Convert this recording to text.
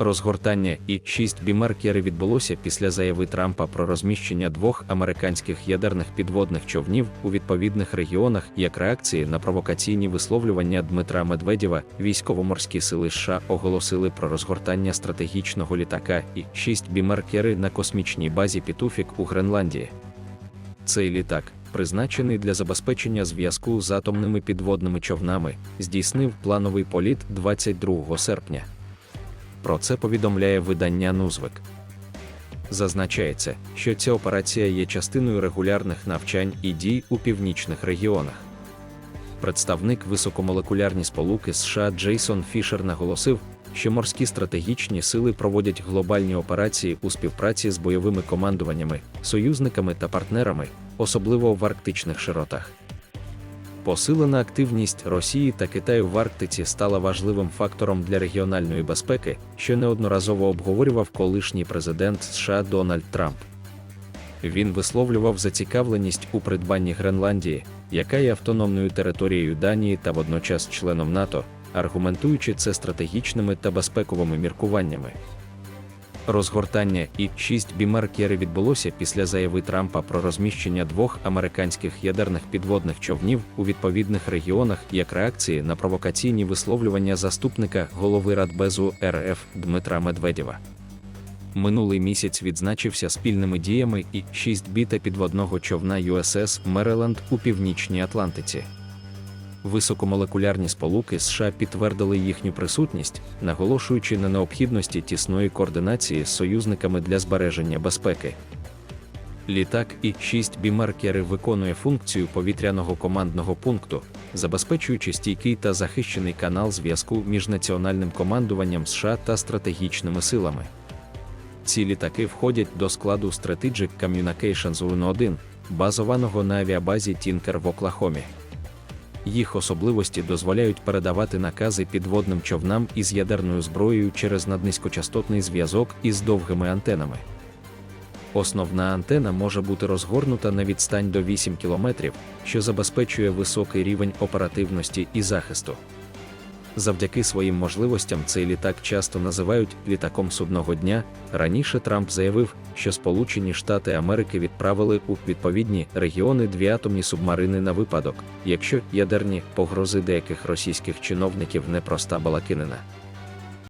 Розгортання і 6 бімаркери відбулося після заяви Трампа про розміщення двох американських ядерних підводних човнів у відповідних регіонах як реакції на провокаційні висловлювання Дмитра Медведєва. Військово-морські сили США оголосили про розгортання стратегічного літака і 6 бімаркери на космічній базі Пітуфік у Гренландії. Цей літак, призначений для забезпечення зв'язку з атомними підводними човнами, здійснив плановий політ 22 серпня. Про це повідомляє видання Нузвик. Зазначається, що ця операція є частиною регулярних навчань і дій у північних регіонах. Представник високомолекулярні сполуки США Джейсон Фішер наголосив, що морські стратегічні сили проводять глобальні операції у співпраці з бойовими командуваннями, союзниками та партнерами, особливо в арктичних широтах. Посилена активність Росії та Китаю в Арктиці стала важливим фактором для регіональної безпеки, що неодноразово обговорював колишній президент США Дональд Трамп. Він висловлював зацікавленість у придбанні Гренландії, яка є автономною територією Данії та водночас членом НАТО, аргументуючи це стратегічними та безпековими міркуваннями. Розгортання і 6 бімаркери відбулося після заяви Трампа про розміщення двох американських ядерних підводних човнів у відповідних регіонах як реакції на провокаційні висловлювання заступника голови Радбезу РФ Дмитра Медведєва. Минулий місяць відзначився спільними діями і 6 біта підводного човна USS Мериленд у північній Атлантиці. Високомолекулярні сполуки США підтвердили їхню присутність, наголошуючи на необхідності тісної координації з союзниками для збереження безпеки. Літак і 6 бімаркери виконує функцію повітряного командного пункту, забезпечуючи стійкий та захищений канал зв'язку між національним командуванням США та стратегічними силами. Ці літаки входять до складу Strategic Communications UN-1, базованого на авіабазі Тінкер в Оклахомі. Їх особливості дозволяють передавати накази підводним човнам із ядерною зброєю через наднизькочастотний зв'язок із довгими антенами. Основна антена може бути розгорнута на відстань до 8 км, що забезпечує високий рівень оперативності і захисту. Завдяки своїм можливостям цей літак часто називають літаком судного дня. Раніше Трамп заявив, що Сполучені Штати Америки відправили у відповідні регіони дві атомні субмарини на випадок, якщо ядерні погрози деяких російських чиновників не проста балакинина.